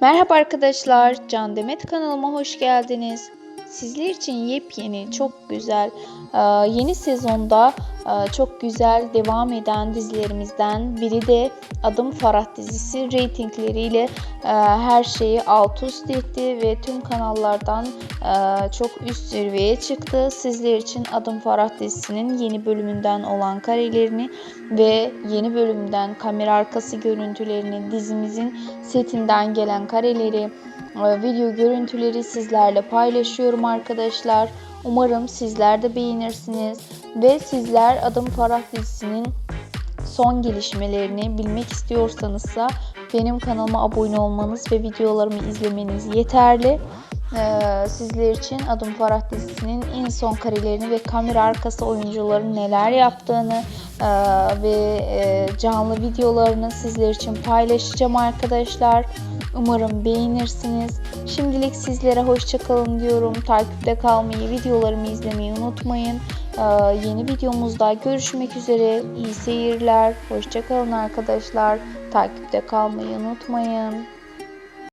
Merhaba arkadaşlar, Can Demet kanalıma hoş geldiniz. Sizler için yepyeni, çok güzel, e, yeni sezonda e, çok güzel devam eden dizilerimizden biri de Adım Farah dizisi reytingleriyle e, her şeyi alt üst etti ve tüm kanallardan çok üst zirveye çıktı. Sizler için Adım Farah dizisinin yeni bölümünden olan karelerini ve yeni bölümden kamera arkası görüntülerini, dizimizin setinden gelen kareleri, video görüntüleri sizlerle paylaşıyorum arkadaşlar. Umarım sizler de beğenirsiniz ve sizler Adım Farah dizisinin son gelişmelerini bilmek istiyorsanızsa benim kanalıma abone olmanız ve videolarımı izlemeniz yeterli. Ee, sizler için Adım Farah dizisinin en son karelerini ve kamera arkası oyuncuların neler yaptığını e, ve e, canlı videolarını sizler için paylaşacağım arkadaşlar. Umarım beğenirsiniz. Şimdilik sizlere hoşçakalın diyorum. Takipte kalmayı, videolarımı izlemeyi unutmayın. Ee, yeni videomuzda görüşmek üzere. İyi seyirler. Hoşçakalın arkadaşlar. Takipte kalmayı unutmayın.